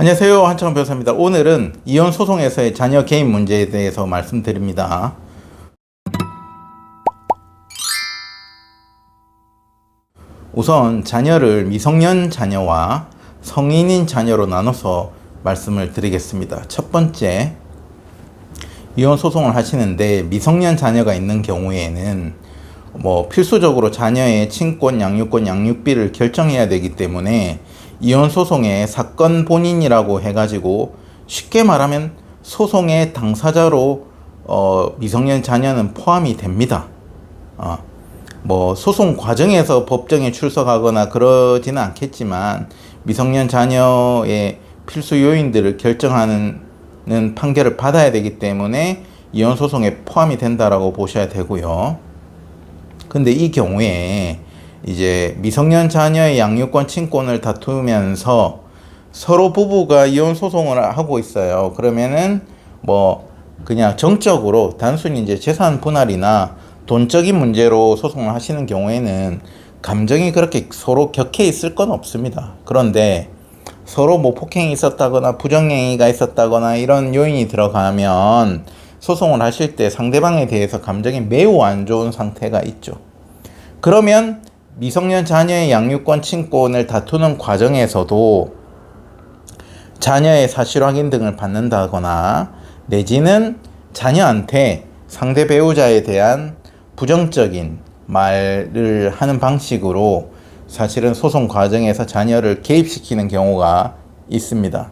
안녕하세요. 한창원 변호사입니다. 오늘은 이혼 소송에서의 자녀 개인 문제에 대해서 말씀드립니다. 우선 자녀를 미성년 자녀와 성인인 자녀로 나눠서 말씀을 드리겠습니다. 첫 번째, 이혼 소송을 하시는데 미성년 자녀가 있는 경우에는 뭐 필수적으로 자녀의 친권, 양육권, 양육비를 결정해야 되기 때문에 이혼 소송의 사건 본인이라고 해가지고 쉽게 말하면 소송의 당사자로 어, 미성년 자녀는 포함이 됩니다. 어, 뭐 소송 과정에서 법정에 출석하거나 그러지는 않겠지만 미성년 자녀의 필수 요인들을 결정하는 판결을 받아야 되기 때문에 이혼 소송에 포함이 된다라고 보셔야 되고요. 근데 이 경우에 이제 미성년 자녀의 양육권 친권을 다투면서 서로 부부가 이혼 소송을 하고 있어요. 그러면은 뭐 그냥 정적으로 단순히 이제 재산 분할이나 돈적인 문제로 소송을 하시는 경우에는 감정이 그렇게 서로 격해 있을 건 없습니다. 그런데 서로 뭐 폭행이 있었다거나 부정행위가 있었다거나 이런 요인이 들어가면 소송을 하실 때 상대방에 대해서 감정이 매우 안 좋은 상태가 있죠. 그러면 미성년 자녀의 양육권 친권을 다투는 과정에서도 자녀의 사실 확인 등을 받는다거나 내지는 자녀한테 상대 배우자에 대한 부정적인 말을 하는 방식으로 사실은 소송 과정에서 자녀를 개입시키는 경우가 있습니다.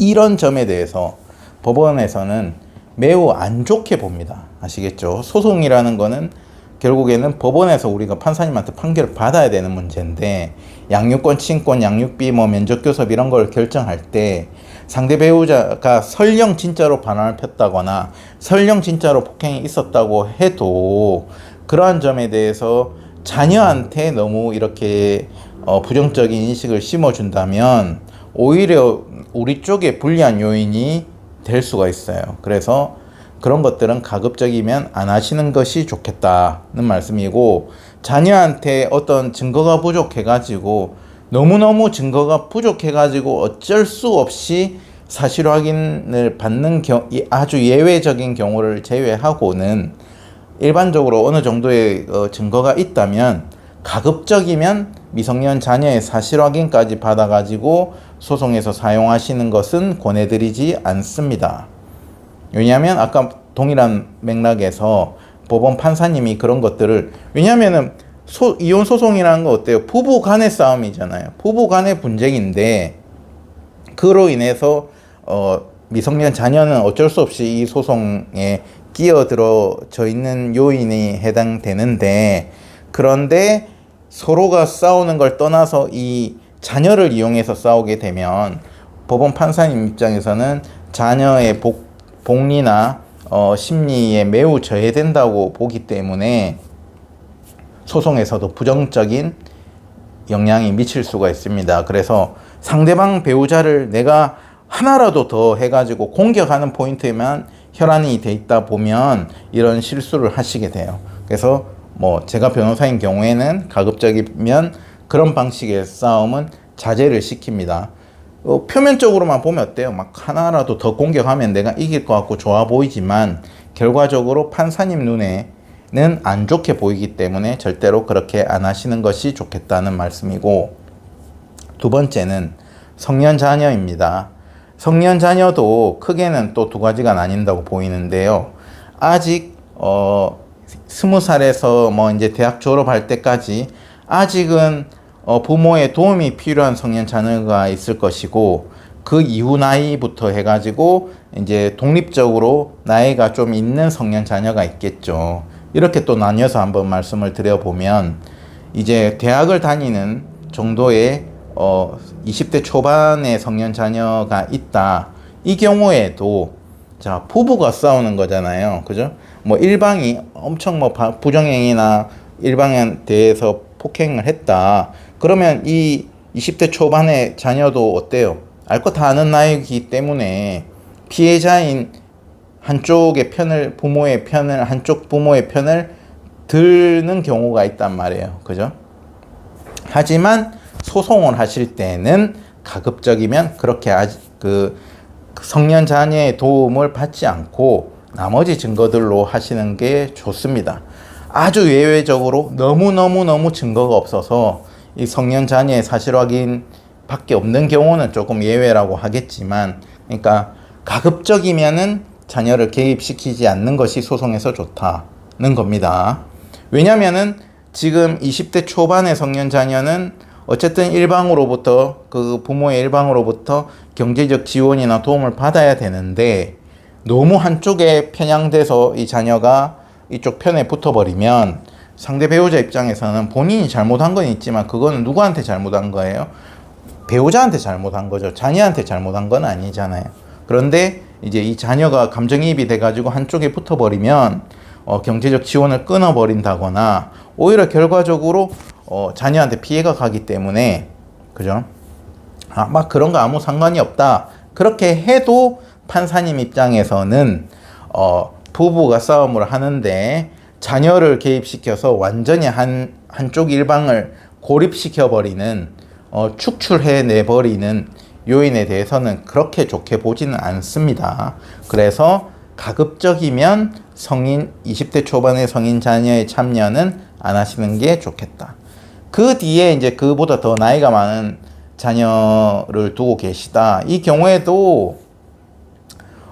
이런 점에 대해서 법원에서는 매우 안 좋게 봅니다. 아시겠죠? 소송이라는 거는 결국에는 법원에서 우리가 판사님한테 판결을 받아야 되는 문제인데 양육권, 친권, 양육비, 뭐 면접교섭 이런 걸 결정할 때 상대 배우자가 설령 진짜로 반환을 폈다거나 설령 진짜로 폭행이 있었다고 해도 그러한 점에 대해서 자녀한테 너무 이렇게 어, 부정적인 인식을 심어준다면 오히려 우리 쪽에 불리한 요인이 될 수가 있어요. 그래서 그런 것들은 가급적이면 안 하시는 것이 좋겠다는 말씀이고 자녀한테 어떤 증거가 부족해가지고 너무너무 증거가 부족해가지고 어쩔 수 없이 사실 확인을 받는 경, 아주 예외적인 경우를 제외하고는 일반적으로 어느 정도의 어, 증거가 있다면 가급적이면 미성년 자녀의 사실 확인까지 받아가지고 소송에서 사용하시는 것은 권해드리지 않습니다. 왜냐하면 아까 동일한 맥락에서 법원 판사님이 그런 것들을 왜냐하면은 소, 이혼 소송이라는 거 어때요? 부부 간의 싸움이잖아요. 부부 간의 분쟁인데 그로 인해서 어, 미성년 자녀는 어쩔 수 없이 이 소송에 끼어들어져 있는 요인이 해당되는데 그런데 서로가 싸우는 걸 떠나서 이 자녀를 이용해서 싸우게 되면 법원 판사님 입장에서는 자녀의 복, 복리나 어, 심리에 매우 저해된다고 보기 때문에 소송에서도 부정적인 영향이 미칠 수가 있습니다. 그래서 상대방 배우자를 내가 하나라도 더 해가지고 공격하는 포인트에만 혈안이 돼 있다 보면 이런 실수를 하시게 돼요. 그래서 뭐 제가 변호사인 경우에는 가급적이면 그런 방식의 싸움은 자제를 시킵니다. 어, 표면적으로만 보면 어때요? 막 하나라도 더 공격하면 내가 이길 것 같고 좋아 보이지만 결과적으로 판사님 눈에는 안 좋게 보이기 때문에 절대로 그렇게 안 하시는 것이 좋겠다는 말씀이고 두 번째는 성년 자녀입니다. 성년 자녀도 크게는 또 두 가지가 나뉜다고 보이는데요. 아직 어 스무 살에서 뭐 이제 대학 졸업할 때까지 아직은 어, 부모의 도움이 필요한 성년 자녀가 있을 것이고 그 이후 나이부터 해가지고 이제 독립적으로 나이가 좀 있는 성년 자녀가 있겠죠. 이렇게 또 나뉘어서 한번 말씀을 드려보면 이제 대학을 다니는 정도의 어, 20대 초반의 성년 자녀가 있다. 이 경우에도 자 부부가 싸우는 거잖아요. 그죠? 뭐 일방이 엄청 뭐 부정행위나 일방에 대해서 폭행을 했다. 그러면 이 20대 초반의 자녀도 어때요? 알거다 아는 나이기 때문에 피해자인 한쪽의 편을 부모의 편을 한쪽 부모의 편을 들는 경우가 있단 말이에요. 그죠? 하지만 소송을 하실 때는 가급적이면 그렇게 아직 그 성년 자녀의 도움을 받지 않고 나머지 증거들로 하시는 게 좋습니다. 아주 예외적으로 너무너무너무 증거가 없어서 이 성년 자녀의 사실 확인 밖에 없는 경우는 조금 예외라고 하겠지만 그러니까 가급적이면은 자녀를 개입시키지 않는 것이 소송에서 좋다는 겁니다. 왜냐면은 지금 20대 초반의 성년 자녀는 어쨌든 일방으로부터 그 부모의 일방으로부터 경제적 지원이나 도움을 받아야 되는데 너무 한쪽에 편향돼서 이 자녀가 이쪽 편에 붙어버리면 상대 배우자 입장에서는 본인이 잘못한 건 있지만 그거는 누구한테 잘못한 거예요? 배우자한테 잘못한 거죠. 자녀한테 잘못한 건 아니잖아요. 그런데 이제 이 자녀가 감정이입이 돼가지고 한쪽에 붙어버리면 어, 경제적 지원을 끊어버린다거나 오히려 결과적으로 어, 자녀한테 피해가 가기 때문에 그죠? 아, 막 그런 거 아무 상관이 없다. 그렇게 해도 판사님 입장에서는 어, 부부가 싸움을 하는데 자녀를 개입시켜서 완전히 한 한쪽 일방을 고립시켜 버리는 어, 축출해 내 버리는 요인에 대해서는 그렇게 좋게 보지는 않습니다. 그래서 가급적이면 성인 20대 초반의 성인 자녀의 참여는 안 하시는 게 좋겠다. 그 뒤에 이제 그보다 더 나이가 많은 자녀를 두고 계시다. 이 경우에도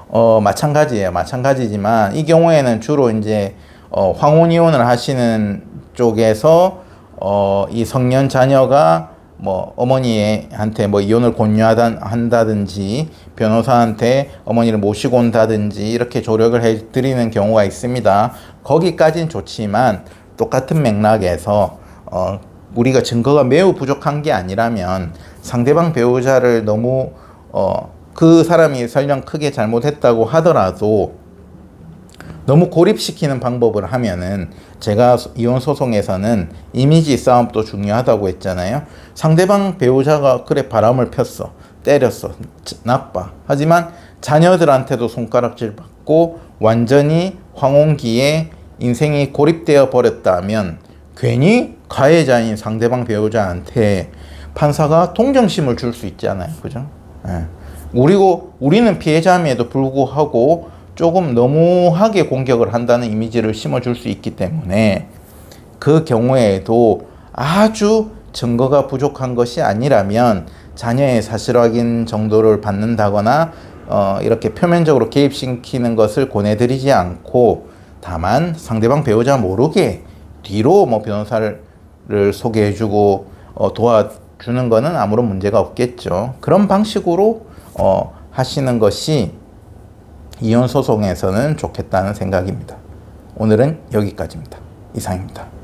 어 마찬가지예요. 마찬가지지만 이 경우에는 주로 이제 어 황혼 이혼을 하시는 쪽에서 어 이 성년 자녀가 뭐 어머니한테 뭐 이혼을 권유한다든지 변호사한테 어머니를 모시고 온다든지 이렇게 조력을 해 드리는 경우가 있습니다. 거기까지는 좋지만 똑같은 맥락에서 어 우리가 증거가 매우 부족한 게 아니라면 상대방 배우자를 너무 어 그 사람이 설령 크게 잘못했다고 하더라도 너무 고립시키는 방법을 하면은 제가 이혼 소송에서는 이미지 싸움도 중요하다고 했잖아요. 상대방 배우자가 그래 바람을 폈어. 때렸어. 나빠. 하지만 자녀들한테도 손가락질 받고 완전히 황혼기에 인생이 고립되어 버렸다면 괜히 가해자인 상대방 배우자한테 판사가 동정심을 줄 수 있잖아요. 그죠? 예. 우리고 우리는 피해자임에도 불구하고 조금 너무하게 공격을 한다는 이미지를 심어줄 수 있기 때문에 그 경우에도 아주 증거가 부족한 것이 아니라면 자녀의 사실 확인 정도를 받는다거나 어, 이렇게 표면적으로 개입시키는 것을 권해드리지 않고 다만 상대방 배우자 모르게 뒤로 뭐 변호사를 소개해주고 어, 도와주는 거는 아무런 문제가 없겠죠. 그런 방식으로 어, 하시는 것이 이혼 소송에서는 좋겠다는 생각입니다. 오늘은 여기까지입니다. 이상입니다.